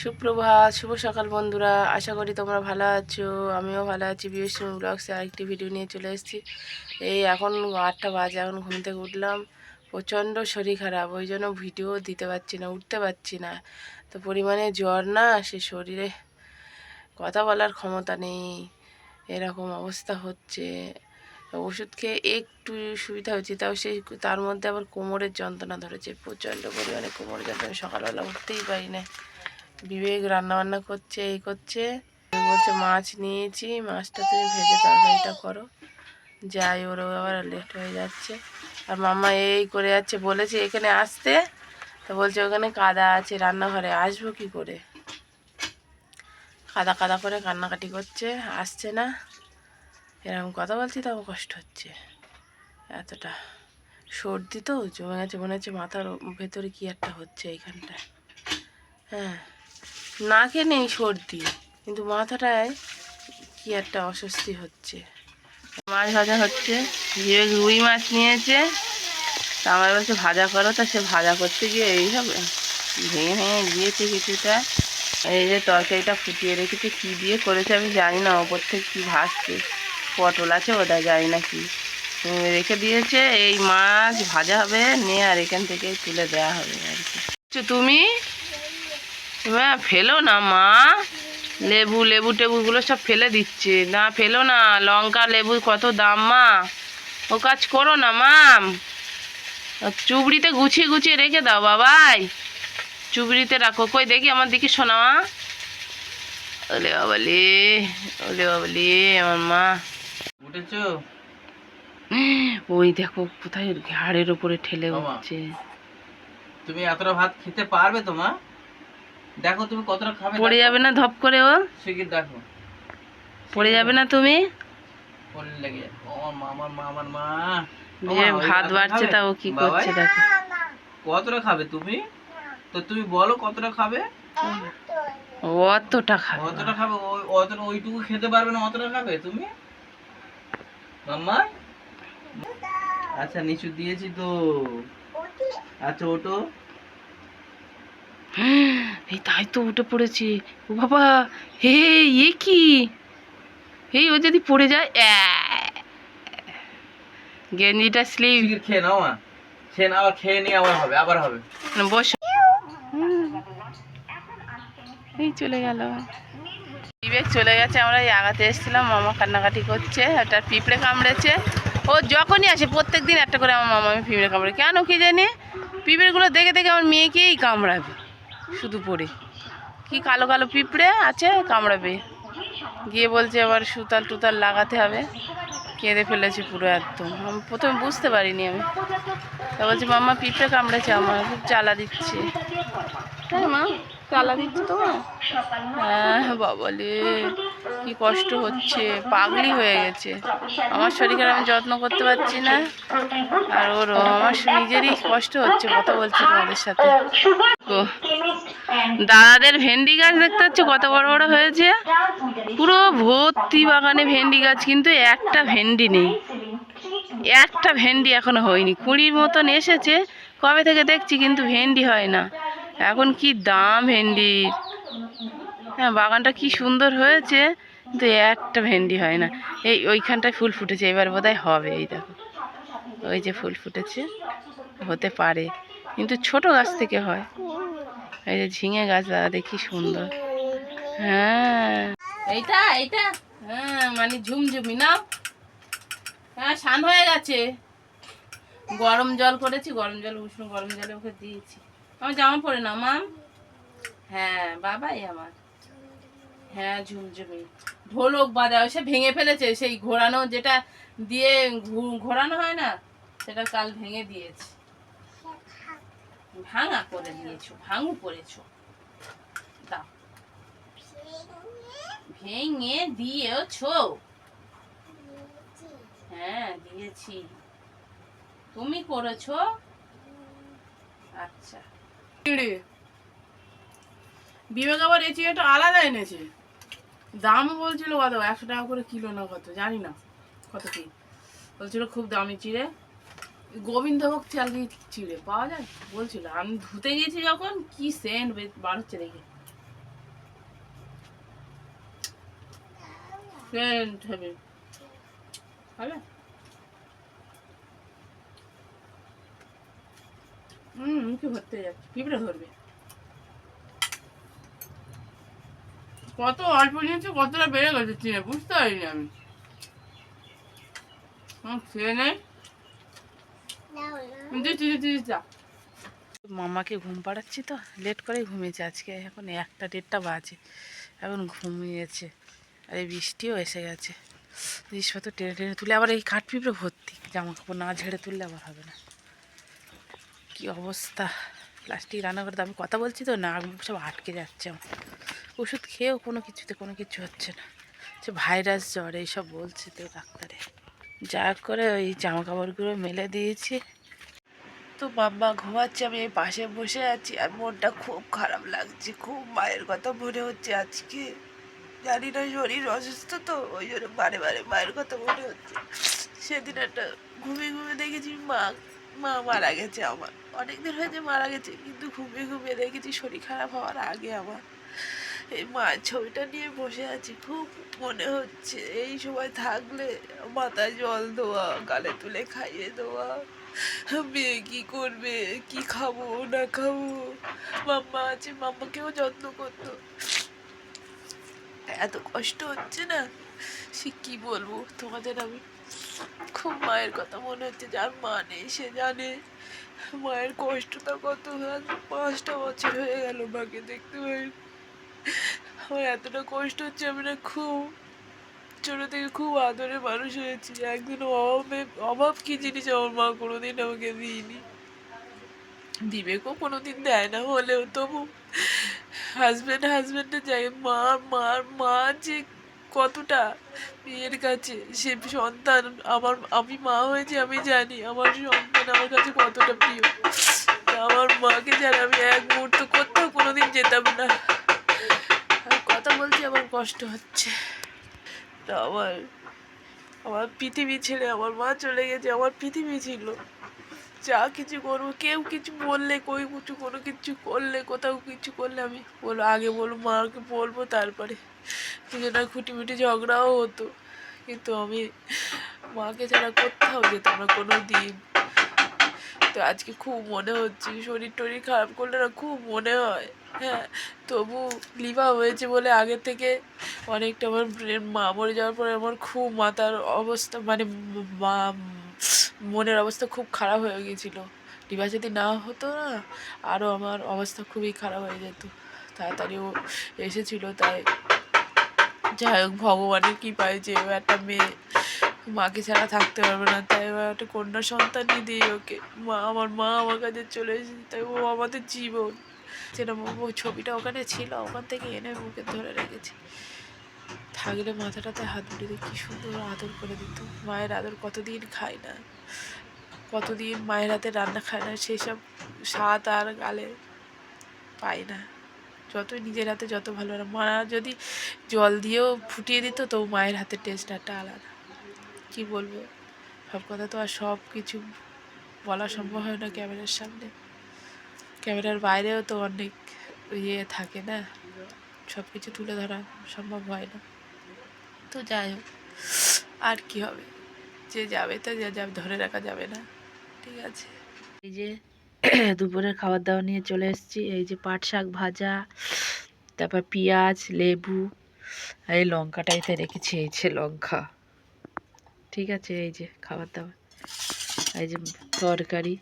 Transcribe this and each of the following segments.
সুপ্রভাত, শুভ সকাল বন্ধুরা। আশা করি তোমরা ভালো আছো, আমিও ভালো আছি। বিএসসি ব্লগসে আরেকটি ভিডিও নিয়ে চলে এসেছি। এই এখন আটটা বাজে, এখন ঘুম থেকে উঠলাম। প্রচণ্ড শরীর খারাপ, ওই জন্য ভিডিও দিতে পারছি না, উঠতে পারছি না। তো পরিমাণে জ্বর না, সে শরীরে কথা বলার ক্ষমতা নেই। এরকম অবস্থা হচ্ছে। ওষুধ খেয়ে একটু সুবিধা হচ্ছে, তাও সেই তার মধ্যে আবার কোমরের যন্ত্রণা ধরেছে, প্রচণ্ড পরিমাণে কোমরের যন্ত্রণা, সকালবেলা উঠতেই পারি না। বিবেক রান্না বান্না করছে, এই করছে। বলছে, মাছ নিয়েছি, মাছটা তুমি ভেজে তরকারিটা করো। যাই, ওরও আবার লেট হয়ে যাচ্ছে। আর মামা এই করে যাচ্ছে, বলেছে, এখানে আসতে? তো বলছে, ওখানে কাদা আছে, রান্নাঘরে আসব কি করে? কাদা কাদা করে কান্নাকাটি করছে, আসছে না। এরকম কথা বলছি, তাও কষ্ট হচ্ছে এতটা। সর্দি তো, জমে গেছে, মনে হচ্ছে মাথার ভেতরে কি একটা হচ্ছে এইখানটায়। হ্যাঁ। নাকে নেই সর্দি কিন্তু মাথাটায় কি একটা অস্বস্তি হচ্ছে। মাছ ভাজা হচ্ছে বিবেক রুই মাছ নিয়েছে তা আমার বলছে ভাজা করো। তা সে ভাজা করতে গিয়ে এই হবে ভেঙে ভেঙে গিয়েছে কিছুটা। এই যে তরকারিটা ফুটিয়ে রেখেছে কী দিয়ে করেছে আমি জানি না ওপর থেকে কী ভাসছে পটল আছে ওটা জানি না কি। রেখে দিয়েছে এই মাছ ভাজা হবে নিয়ে আর এখান থেকে তুলে দেওয়া হবে আর কি। আচ্ছা, তুমি? মা ফেলো না মা। লেবু লেবু টেবুগুলো সব ফেলে দিচ্ছে। না ফেলো না। লঙ্কা লেবু কত দাম মা। ও কাজ করো না মাম। চুবড়িতে গুছিয়ে গুছিয়ে রেখে দাও বাবাই। চুবড়িতে রাখো। কই দেখি আমার দিকে শোনা। মা ওলে বাবালে ওলে বাবালে আমার মা। উঠেছো? ওই দেখো কোথায় ঘাড়ের উপরে ঠেলে। উঠছে। তুমি এতটা ভাত খেতে পারবে তো মা? দেখো তুমি কতটা খাবে পড়ে যাবে না ধপ করে ও। শিগগির দেখো? পড়ে যাবে না তুমি? পড়ে লেগে যাবে। ও আমার মা আমার মা। আমার মা যে ভাত বাড়ছে খাবে? তা ও কি করছে দেখো। কতটা খাবে তুমি? তো তুমি বলো কতটা খাবে? অতটা খাবে অতটা খাবে অতটা ওইটুকু খেতে পারবে না অতটা খাবে তুমি? মাম্মা? আচ্ছা নিচু দিয়েছি তো। আচ্ছা ওটো। এই তাই তো উঠে পড়েছে। ও বাবা হে এ কি? হে ও যদি পড়ে যায়। গেঞ্জিটা শিগগির খেয়ে নাও মা। খেয়ে নাও খেয়ে নিয়ে আবার হবে আবার হবে। বস। এই চলে গেল। বিবেক চলে গেছে আমরা এই আগাতে এসেছিলাম মামা কান্নাকাটি করছে একটা পিঁপড়ে কামড়েছে। ও যখনই আসে প্রত্যেক দিন একটা করে আমার মামা আমি পিঁপড়ে কামড়ে কেন কি জানি? পিঁপড়েগুলো দেখে দেখে আমার মেয়েকেই কামড়াবে। শুধু পড়ে কি কালো কালো পিঁপড়ে আছে? কামড়াবে। গিয়ে বলছে আবার সুতাল টুতাল লাগাতে হবে। কেঁদে ফেলেছে পুরো একদম। আমি প্রথমে বুঝতে পারিনি আমি। তা বলছে, মাম্মা, পিঁপড়ে কামড়েছে আমার। খুব জ্বালা দিচ্ছে। তাই মা, জ্বালা দিচ্ছে তো। হ্যাঁ বাবালে কি কষ্ট হচ্ছে। পাগলি হয়ে গেছে। আমার শরীরের আমি যত্ন করতে পারছি না। আর ওর আমার নিজেরই কষ্ট হচ্ছে। কথা বলছি তোমাদের সাথে। দাদাদের ভেন্ডি গাছ দেখতে পাচ্ছ, কত বড় বড় হয়েছে। পুরো ভর্তি বাগানে ভেন্ডি গাছ, কিন্তু একটা ভেন্ডি নেই। একটা ভেন্ডি এখনও হয়নি। কুড়ির মতন এসেছে, কবে থেকে দেখছি, কিন্তু ভেন্ডি হয় না। এখন কি দাম ভেন্ডির হ্যাঁ বাগানটা কি সুন্দর হয়েছে, কিন্তু একটা ভেন্ডি হয় না। এই ওইখানটায় ফুল ফুটেছে, এবার বোধহয় হবে, এই দেখো। ওই যে ফুল ফুটেছে, হতে পারে, কিন্তু ছোট গাছ থেকে হয়। এই যে ঝিঙে গাছ, দাদা, দেখি সুন্দর। হ্যাঁ। এইটা এইটা। হ্যাঁ মানে ঝুমঝুমি না হ্যাঁ শান হয়ে গেছে। গরম জল করেছি, গরম জল, উষ্ণ গরম জলে ওকে দিয়েছি। আমার জামা পরে না মাম হ্যাঁ বাবাই আমার। হ্যাঁ ঝুমঝুমি। ঢোলক বাজাও, সে ভেঙে ফেলেছে, সেই ঘোরানো যেটা দিয়ে ঘোরানো হয় না, সেটা কাল ভেঙে দিয়েছে। ভাঙা করে দিয়েছ, ভাঙু করেছ। দাও। ভেঙে দিয়েছ। হ্যাঁ দিয়েছি। তুমি করেছ? আচ্ছা। বিবেক আবার এই চিড়েটা আলাদা এনেছে। দাম বলছিল কত? একশো টাকা করে কিলো না কত? জানি না। কত কি? বলছিল খুব দামি চিড়ে গোবিন্দভোগ চাল দিয়ে চিড়ে, পাওয়া যায়? বলছিল, আমি ধুতে গেছি যখন, কি সেন্ট বার হচ্ছে দেখি। সেন্ট হবে। হবে? হুম, মুখে ভরতে যাচ্ছে, পিঁপড়ে ধরবে। কত অল্প নিয়েছে, কতটা বেড়ে গেছে চিনে বুঝতে পারিনি আমি। ট্রেনে মামাকে ঘুম পাড়াচ্ছি তো লেট করে ঘুমিয়েছে আজকে, এখন একটা দেড়টা বাজে, এখন ঘুমিয়েছে, আর এই বৃষ্টিও এসে গেছে। জিনিসপত্র টেনে টেনে তুলে আবার এই কাঠ পিঁপড়ে ভর্তি জামা কাপড় না ঝেড়ে তুললে আবার হবে না। কি অবস্থা? প্লাস্টিক রান্না করে তো আমি কথা বলছি তো, না সব আটকে যাচ্ছে আমার। ওষুধ খেয়েও কোনো কিছুতে কোনো কিছু হচ্ছে না। সে ভাইরাস জ্বর, এইসব বলছে তো ডাক্তারে। যা করে ওই জামা কাপড়গুলো মেলে দিয়েছি। তো মাম্মা ঘুমাচ্ছে, আমি এই পাশে বসে আছি আর মনটা খুব খারাপ লাগছে, খুব মায়ের কথা মনে হচ্ছে আজকে। জানি না শরীর অসুস্থ তো, ওই জন্য বারে বারে মায়ের কথা মনে হচ্ছে। সেদিন একটা ঘুমিয়ে ঘুমিয়ে দেখেছি, মা মা মারা গেছে আমার। অনেকদিন হয়েছে মারা গেছে, কিন্তু ঘুমিয়ে ঘুমিয়ে দেখেছি শরীর খারাপ হওয়ার আগে আমার। এই মায়ের ছবিটা নিয়ে বসে আছি, খুব মনে হচ্ছে এই সময় থাকলে মাথায় জল দেওয়া, গালে তুলে খাইয়ে দেওয়া। মেয়ে কি করবে? কি খাব, না খাব? মাম্মা আছে, মাম্মাকেও যত্ন করতো। এত কষ্ট হচ্ছে না? সে কি বলব তোমাদের আমি? খুব মায়ের কথা মনে হচ্ছে, যার মা নেই সে জানে। মায়ের কষ্টটা কত পাঁচটা বছর হয়ে গেল মাকে দেখতে পাই আমার এতটা কষ্ট হচ্ছে আমি না খুব ছোট থেকে খুব আদরে মানুষ হয়েছি। একদিন অভাবে, অভাব কি জিনিস আমার মা কোনোদিন আমাকে দিইনি। দিবেকও কোনোদিন দেয় না হলেও তবু হাজব্যান্ড হাজব্যান্ডের যাই, মা মার মা যে কতটা মেয়ের কাছে, সে সন্তান আমার, আমি মা হয়েছি আমি জানি, আমার সন্তান আমার কাছে কতটা প্রিয়। আমার মাকে যেন আমি এক মুহূর্ত কোথাও কোনোদিন যেতাম না। কথা বলছি আমার কষ্ট হচ্ছে। তা আমার আমার পৃথিবী ছেড়ে আমার মা চলে গেছে, আমার পৃথিবী ছিল। যা কিছু করব, কেউ কিছু বললে, কই কিছু কোনো কিছু করলে, কোথাও কিছু করলে আমি বলব আগে বলব মাকে বলব, তারপরে দুজনের খুঁটিমুটি ঝগড়াও হতো। কিন্তু আমি মাকে ছাড়া কোথাও যেতাম না, কোনো দিন। তো আজকে খুব মনে হচ্ছে শরীর টরীর খারাপ করলে না খুব মনে হয়। হ্যাঁ তবু লিভা হয়েছে বলে আগে থেকে অনেকটা আমার ব্রেন মা মরে যাওয়ার পরে আমার খুব মাথার অবস্থা মানে মা, মনের অবস্থা খুব খারাপ হয়ে গিয়েছিল। লিভা যদি না হতো না আরও আমার অবস্থা খুবই খারাপ হয়ে যেত। তাড়াতাড়ি ও এসেছিল, তাই যাই হোক, ভগবানের কি পায় যে একটা মেয়ে মাকে ছাড়া থাকতে পারবে না, তাই একটা কন্যা সন্তানই দিই ওকে। মা, আমার মা আমার কাছে চলে এসেছে, তাই ও আমাদের জীবন। যেরকম ও ছবিটা ওখানে ছিল, ওখান থেকে এনে বুকে ধরে রেখেছি। থাকলে মাথাটাতে হাত বুলিয়ে কী সুন্দর আদর করে দিত। মায়ের আদর কতদিন খায় না, কতদিন মায়ের হাতে রান্না খায় না, সেসব স্বাদ আর গালে পায় না। যতই নিজের হাতে যত ভালো, মা যদি জল দিয়েও ফুটিয়ে দিত, তো মায়ের হাতের টেস্ট একটা আলাদা। কি বলব? সব কথা তো আর সব কিছু বলা সম্ভব হয় না ক্যামেরার সামনে। ক্যামেরার বাইরেও তো অনেক ইয়ে থাকে না? সব কিছু তুলে ধরা সম্ভব হয় না। তো যাই হোক, আর কি হবে? যে যাবে তো যে যাবে, ধরে রাখা যাবে না। ঠিক আছে। এই যে দুপুরের খাবার দাবার নিয়ে চলে এসেছি। এই যে পাট শাক ভাজা, তারপর পেঁয়াজ, লেবু এই লঙ্কাটা এতে রেখেছি। এই যে লঙ্কা। ঠিক আছে এই যে খাবার দাবার। এই যে তরকারি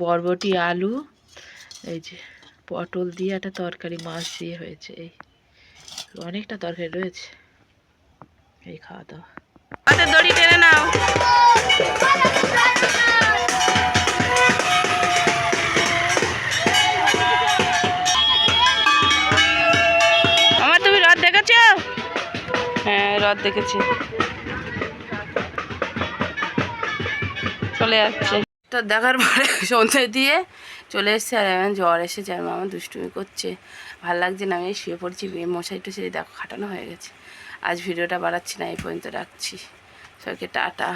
বরবটি আলু এই যে পটল দিয়ে একটা তরকারি মাছ দিয়ে হয়েছে এই অনেকটা তরকারি রয়েছে। এই খাওয়া দাওয়া। হাতের দড়ি টেনে নাও। আমার তুমি রথ দেখেছ? হ্যাঁ রথ দেখেছি। চলে যাচ্ছে তো দেখার পরে সন্ধ্যে দিয়ে চলে এসছে আর এমন জ্বর এসেছে আর মামা দুষ্টুমি করছে। ভালো লাগছে না, আমি শুয়ে পড়ছি মশাই টুসে দেখো, খাটানো হয়ে গেছে। আজ ভিডিওটা বাড়াচ্ছি না, এই পর্যন্ত রাখছি। সবাইকে টাটা।